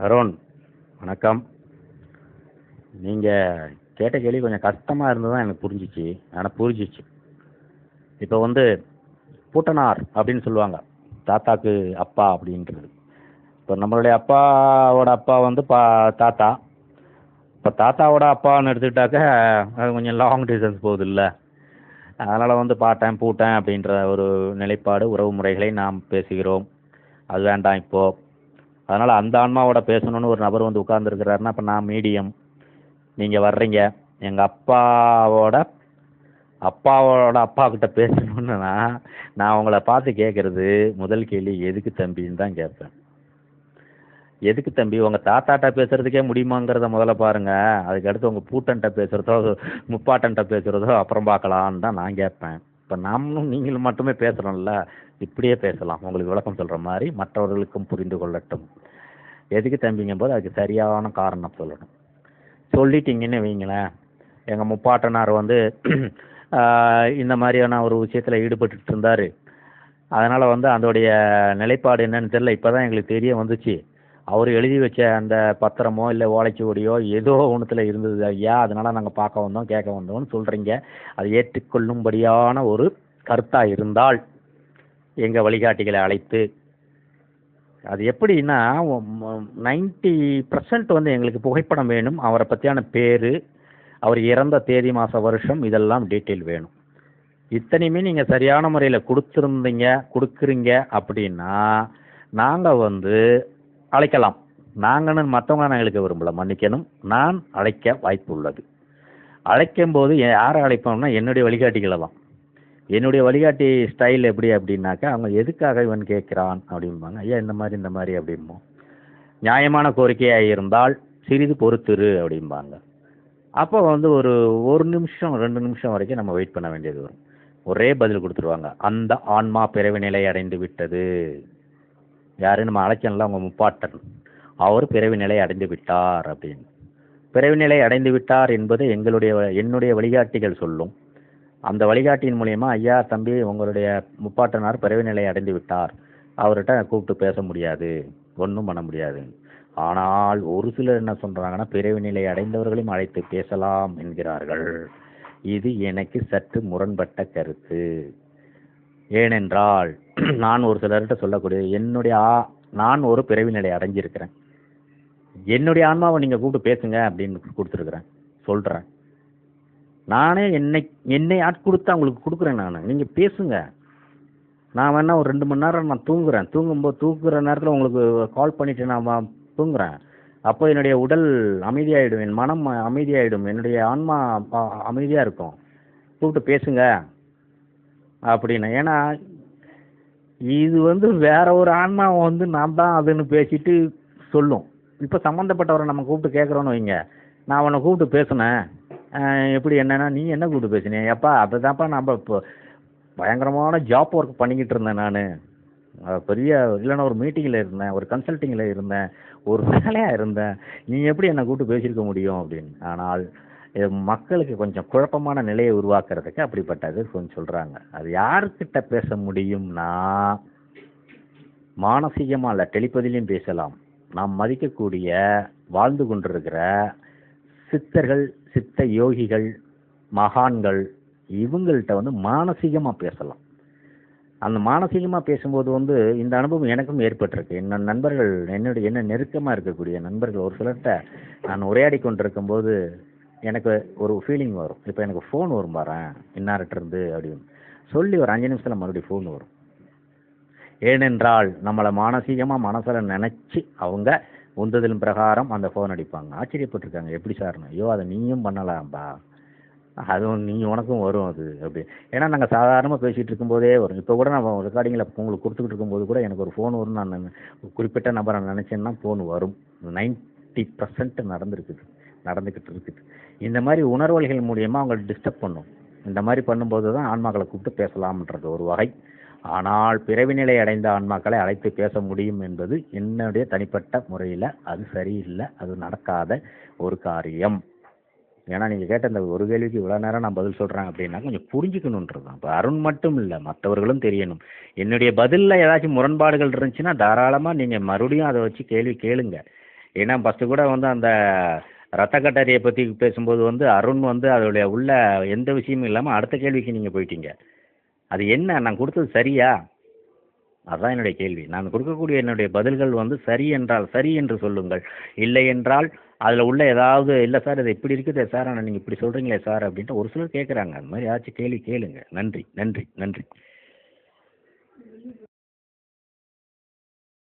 அருண் வணக்கம். நீங்கள் கேட்ட கேள்வி கொஞ்சம் கஷ்டமாக இருந்தது தான் எனக்கு புரிஞ்சிச்சு. ஆனால் புரிஞ்சிச்சு. இப்போ வந்து பூட்டனார் அப்படின்னு சொல்லுவாங்க. தாத்தாக்கு அப்பா அப்படின்றது. இப்போ நம்மளுடைய அப்பாவோட அப்பா வந்து பா தாத்தா. இப்போ தாத்தாவோட அப்பான்னு எடுத்துக்கிட்டாக்க அது கொஞ்சம் லாங் டிஸ்டன்ஸ் போகுது இல்லை அதனால் வந்து பாட்டேன் பூட்டேன் அப்படின்ற ஒரு நிலைப்பாடு உறவு முறைகளை நாம் பேசுகிறோம். அது வேண்டாம் இப்போது அதனால் அந்த ஆன்மாவோட பேசணும்னு ஒரு நபர் வந்து உட்கார்ந்துருக்கிறாருன்னா இப்போ நான் மீடியம். நீங்கள் வர்றீங்க. எங்கள் அப்பாவோட அப்பாவோட அப்பா கிட்ட பேசணுன்னா நான் உங்களை பார்த்து கேட்குறது முதல் கேள்வி எதுக்கு தம்பின்னு தான் கேட்பேன். எதுக்கு தம்பி? உங்கள் தாத்தாட்ட பேசுகிறதுக்கே முடியுமாங்கிறத முதல்ல பாருங்கள் அதுக்கடுத்து உங்கள் பூட்டன்ட்ட பேசுகிறதோ முப்பாட்டன்ட்ட பேசுகிறதோ அப்புறம் பார்க்கலான்னு தான் நான் கேட்பேன். இப்போ நாமளும் நீங்களும் மட்டுமே பேசுகிறோம்ல இப்படியே பேசலாம். உங்களுக்கு விளக்கம் சொல்கிற மாதிரி மற்றவர்களுக்கும் புரிந்து கொள்ளட்டும். எதுக்கு தம்பிங்கும் போது அதுக்கு சரியான காரணம் சொல்லணும். சொல்லிட்டீங்கன்னு வைங்களேன். எங்கள் முப்பாட்டனார் வந்து இந்த மாதிரியான ஒரு விஷயத்தில் ஈடுபட்டுட்டு இருந்தார். அதனால் வந்து அதோடைய நிலைப்பாடு என்னன்னு தெரியல. இப்போ தான் எங்களுக்கு தெரிய வந்துச்சு. அவர் எழுதி வச்ச அந்த பத்திரமோ இல்லை ஓலைச்சுவடியோ ஏதோ ஒன்றுத்தில் இருந்தது. ஐயா அதனால் நாங்கள் பார்க்க வந்தோம் கேட்க வந்தோம்னு சொல்கிறீங்க அது ஏற்றுக்கொள்ளும்படியான ஒரு கருத்தாக இருந்தால் எங்கள் வழிகாட்டிகளை அழைத்து அது எப்படின்னா நைன்ட்டி பர்சன்ட் வந்து எங்களுக்கு புகைப்படம் வேணும். அவரை பற்றியான பேர் அவர் இறந்த தேதி மாத வருஷம் இதெல்லாம் டீட்டெயில் வேணும். இத்தனையுமே நீங்கள் சரியான முறையில் கொடுத்துருந்தீங்க கொடுக்குறீங்க அப்படின்னா நாங்கள் வந்து அழைக்கலாம். நாங்கன்னு மற்றவங்க நான் இழுக்க விரும்பல மன்னிக்கணும். நான் அழைக்க வாய்ப்பு உள்ளது அழைக்கும் போது யாரை அழைப்போம்னா என்னுடைய வழிகாட்டிகளை தான். என்னுடைய வழிகாட்டி ஸ்டைல் எப்படி அப்படின்னாக்கா அவங்க எதுக்காக இவன் கேட்குறான் அப்படிம்பாங்க. ஐயா இந்த மாதிரி இந்த மாதிரி அப்படிம்போம் நியாயமான கோரிக்கையாக இருந்தால் சிறிது பொறுத்துரு அப்படிம்பாங்க. அப்போ வந்து ஒரு ஒரு நிமிஷம் ரெண்டு நிமிஷம் வரைக்கும் நம்ம வெயிட் பண்ண வேண்டியது வரும். ஒரே பதில் கொடுத்துருவாங்க. அந்த ஆன்மா பிறவி நிலை அடைந்து விட்டது. யாரு நம்ம அழைக்கல அவங்க முப்பாட்டன். அவர் பிறவி நிலை அடைந்து விட்டார் அப்படின்னு. பிறவி நிலை அடைந்து விட்டார் என்பது எங்களுடைய என்னுடைய வழிகாட்டிகள் சொல்லும். அந்த வழிகாட்டியின் மூலயமா ஐயா தம்பி உங்களுடைய முப்பாட்டனார் பிறவி நிலை அடைந்து விட்டார். அவர்கிட்ட கூப்பிட்டு பேச முடியாது ஒன்றும் பண்ண முடியாது. ஆனால் ஒரு சிலர் என்ன சொல்கிறாங்கன்னா பிறவி நிலை அடைந்தவர்களையும் அழைத்து பேசலாம் என்கிறார்கள். இது எனக்கு சற்று முரண்பட்ட கருத்து. ஏனென்றால் நான் ஒரு சிலர்கிட்ட சொல்லக்கூடிய என்னுடைய ஆ- நான் ஒரு பிறவி நிலை அடைஞ்சிருக்கிறேன். என்னுடைய ஆன்மாவை நீங்கள் கூப்பிட்டு பேசுங்க அப்படின்னு கொடுத்துருக்குறேன். சொல்கிறேன் நானே என்னை என்னை ஆட்கொடுத்து அவங்களுக்கு கொடுக்குறேன் நான். நீங்கள் பேசுங்க. நான் வேணா ஒரு ரெண்டு மணி நேரம் நான் தூங்குறேன். தூங்கும்போது தூங்குற நேரத்தில் உங்களுக்கு கால் பண்ணிவிட்டு நான் தூங்குறேன். அப்போ என்னுடைய உடல் அமைதியாகிடும் என் மனம் அமைதியாகிடும் என்னுடைய ஆன்மா அமைதியாக இருக்கும். கூப்பிட்டு பேசுங்க. அப்படின்னு. ஏன்னா இது வந்து வேற ஒரு ஆன்மா வந்து நான் தான் அதுன்னு பேசிட்டு சொல்லும். இப்போ சம்மந்தப்பட்டவரை நம்ம கூப்பிட்டு கேட்குறோன்னு வைங்க. நான் அவனை கூப்பிட்டு பேசினேன். எப்படி என்னன்னா நீ என்ன கூப்பிட்டு பேசினேன் எப்பா அதை தான்ப்பா நம்ம இப்போ பயங்கரமான ஜாப் ஒர்க் பண்ணிக்கிட்டு இருந்தேன் நான். பெரிய இல்லைன்னா ஒரு மீட்டிங்கில் இருந்தேன் ஒரு கன்சல்ட்டிங்கில் இருந்தேன் ஒரு வேலையாக இருந்தேன். நீ எப்படி என்னை கூப்பிட்டு பேசியிருக்க முடியும் அப்படின்னு. ஆனால் இது மக்களுக்கு கொஞ்சம் குழப்பமான நிலையை உருவாக்குறதுக்கு அப்படிப்பட்டது கொஞ்சம் சொல்கிறாங்க அது யாருக்கிட்ட பேச முடியும்னா மானசீகமாக இல்லை டெலிபதிலையும் பேசலாம். நாம் மதிக்கக்கூடிய வாழ்ந்து கொண்டிருக்கிற சித்தர்கள் சித்த யோகிகள் மகான்கள் இவங்கள்ட்ட வந்து மானசீகமாக பேசலாம். அந்த மானசீகமாக பேசும்போது வந்து இந்த அனுபவம் எனக்கும் ஏற்பட்டிருக்கு. என்ன நண்பர்கள் என்னுடைய என்ன நெருக்கமாக இருக்கக்கூடிய நண்பர்கள் ஒரு சிலர்கிட்ட நான் உரையாடி கொண்டிருக்கும்போது எனக்கு ஒரு ஃபீலிங் வரும். இப்போ எனக்கு ஃபோன் வரும் பாரேன் இன்னார்கிட்ட இருந்து அப்படின்னு. சொல்லி ஒரு அஞ்சு நிமிஷத்தில் மறுபடியும் ஃபோன் வரும். ஏனென்றால் நம்மளை மானசீகமாக மனசில் நினச்சி அவங்க உந்துதலும் பிரகாரம் அந்த ஃபோன் அடிப்பாங்க. ஆச்சரியப்பட்டிருக்காங்க. எப்படி சார்னு ஐயோ அதை நீயும் பண்ணலாம்பா. அதுவும் நீ உனக்கும் வரும் அது. அப்படி. ஏன்னா நாங்கள் சாதாரணமாக பேசிகிட்டு இருக்கும்போதே வரும். இப்போ கூட நான் ரெக்கார்டிங்கில் உங்களுக்கு கொடுத்துக்கிட்டு இருக்கும்போது கூட எனக்கு ஒரு ஃபோன் வரும் நான் குறிப்பிட்ட நபரை நினச்சேன்னா ஃபோன் வரும். நைன்ட்டி பர்சன்ட் நடந்திருக்குது. நடந்துக்கிட்டு இருக்குது இந்த மாதிரி உணர்வுகள் மூலியமாக அவங்களை டிஸ்டர்ப் பண்ணும். இந்த மாதிரி பண்ணும்போது தான் ஆன்மாக்களை கூப்பிட்டு பேசலாம்ன்றது ஒரு வகை. ஆனால் பிறவி நிலை அடைந்த ஆன்மாக்களை அழைத்து பேச முடியும் என்பது என்னுடைய தனிப்பட்ட முறையில் அது சரியில்லை அது நடக்காத ஒரு காரியம். ஏன்னா நீங்கள் கேட்ட இந்த ஒரு கேள்விக்கு இவ்வளோ நேரம் நான் பதில் சொல்கிறேன் அப்படின்னா கொஞ்சம் புரிஞ்சுக்கணுன்றது தான் இப்போ அருண் மட்டும் இல்லை மற்றவர்களும் தெரியணும். என்னுடைய பதிலில் ஏதாச்சும் முரண்பாடுகள் இருந்துச்சுன்னா தாராளமாக நீங்கள் மறுபடியும் அதை வச்சு கேள்வி கேளுங்க. ஏன்னா ஃபஸ்ட்டு கூட வந்து அந்த ரத்த கட்டரியை பற்றி பேசும்போது வந்து அருண் வந்து அதோடைய உள்ள எந்த விஷயமும் இல்லாமல் அடுத்த கேள்விக்கு நீங்கள் போயிட்டீங்க. அது என்ன? நான் கொடுத்தது சரியா? அதுதான் என்னுடைய கேள்வி. நான் கொடுக்கக்கூடிய என்னுடைய பதில்கள் வந்து சரி என்றால் சரி என்று சொல்லுங்கள். இல்லை என்றால் அதில் உள்ள ஏதாவது இல்லை சார் இது இப்படி இருக்குது சார் ஆனால் நீங்கள் இப்படி சொல்கிறீங்களே சார் அப்படின்ட்டு ஒரு சிலர் கேட்குறாங்க அந்த மாதிரி ஏதாச்சும் கேள்வி கேளுங்க. நன்றி நன்றி நன்றி.